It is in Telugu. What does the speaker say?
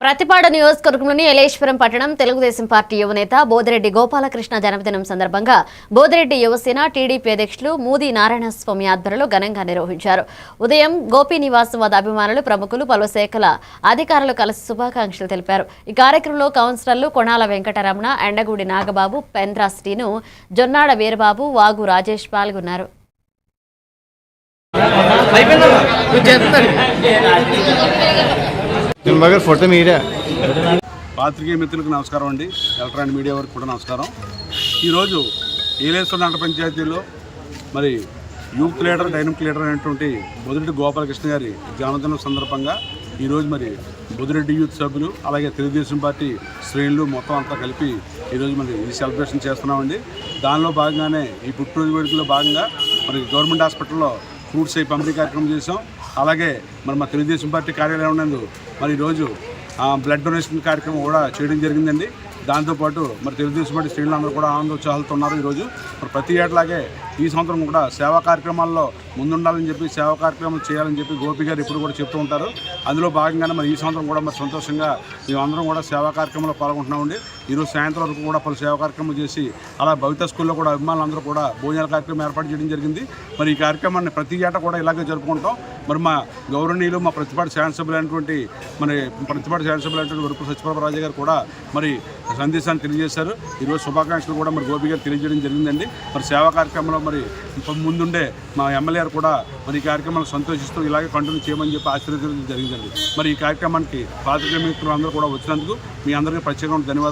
ప్రతిపాడ నియోజకవర్గంలోని ఎలేశ్వరం పట్టణం తెలుగుదేశం పార్టీ యువనేత బోదిరెడ్డి గోపాలకృష్ణ జన్మదినం సందర్భంగా బోదిరెడ్డి యువసేన టీడీపీ అధ్యక్షులు మూది నారాయణస్వామి ఆధ్వర్యంలో ఘనంగా నిర్వహించారు. ఉదయం గోపి నివాసం వద్ద అభిమానులు ప్రముఖులు పలు శాఖల అధికారులు కలిసి శుభాకాంక్షలు తెలిపారు. ఈ కార్యక్రమంలో కౌన్సిలర్లు కొణాల వెంకటరమణ ఎండగూడి నాగబాబు పెంద్రా శ్రీను జొన్నాడ వీరబాబు వాగు రాజేష్ పాల్గొన్నారు. ఫోటో మీరే పాత్రికేయ మిత్రులకు నమస్కారం అండి. ఎలక్ట్రానిక్ మీడియా వరకు కూడా నమస్కారం. ఈరోజు ఏలేశ్వర నగర పంచాయతీలో మరి యూత్ లీడర్ డైనమిక్ లీడర్ అయినటువంటి బొదిరెడ్డి గోపాలకృష్ణ గారి జన్మదినం సందర్భంగా ఈరోజు మరి బొదిరెడ్డి యూత్ సభ్యులు అలాగే తెలుగుదేశం పార్టీ శ్రేణులు మొత్తం అంతా కలిపి ఈరోజు మరి ఈ సెలబ్రేషన్ చేస్తున్నామండి. దానిలో భాగంగానే ఈ పుట్టినరోజు వేడుకలో భాగంగా మరి గవర్నమెంట్ హాస్పిటల్లో ఫ్రూట్స్ అవి పంపిణీ కార్యక్రమం చేసాం అలాగే మరి మా తెలుగుదేశం పార్టీ కార్యాలయం ఉన్నందు మరి ఈరోజు బ్లడ్ డొనేషన్ కార్యక్రమం కూడా చేయడం జరిగిందండి. దాంతోపాటు మరి తెలుగుదేశం పార్టీ శ్రేణులు అందరూ కూడా ఆనందోత్సాహాలతో ఉన్నారు ఈరోజు. మరి ప్రతి ఏటలాగే ఈ సంవత్సరం కూడా సేవా కార్యక్రమాల్లో ముందుండాలని చెప్పి సేవా కార్యక్రమం చేయాలని చెప్పి గోపి గారు ఇప్పుడు కూడా చెప్తూ ఉంటారు. అందులో భాగంగానే మరి ఈ సంవత్సరం కూడా మరి సంతోషంగా మేమందరం కూడా సేవా కార్యక్రమంలో పాల్గొంటున్నామండి. ఈరోజు సాయంత్రం వరకు కూడా పలు సేవా కార్యక్రమం చేసి అలా భవిత స్కూల్లో కూడా అభిమానులందరూ కూడా భోజనాల కార్యక్రమం ఏర్పాటు చేయడం జరిగింది. మరి ఈ కార్యక్రమాన్ని ప్రతి ఏటా కూడా ఇలాగే జరుపుకుంటాం. మరి మా గౌరవనీయులు మా ప్రతిపాటి శాసనసభ్యులైనటువంటి మరి ప్రతిపాటి శాసనసభ్యులైనటువంటి వరుపు సత్యప్రభ రాజా గారు కూడా మరి సందేశాన్ని తెలియజేశారు. ఈరోజు శుభాకాంక్షలు కూడా మరి గోపి గారు తెలియజేయడం జరిగిందండి. మరి సేవా కార్యక్రమంలో మరి ముందుండే మా ఎమ్మెల్యే కూడా మరి ఈ కార్యక్రమాలు సంతోషిస్తూ ఇలాగే కంటిన్యూ చేయమని చెప్పి ఆశీర్వదించడం జరిగిందండి మరి ఈ కార్యక్రమానికి పాత్రికేయ అందరూ కూడా వచ్చినందుకు మీ అందరికీ ప్రత్యేకమైన ధన్యవాదాలు.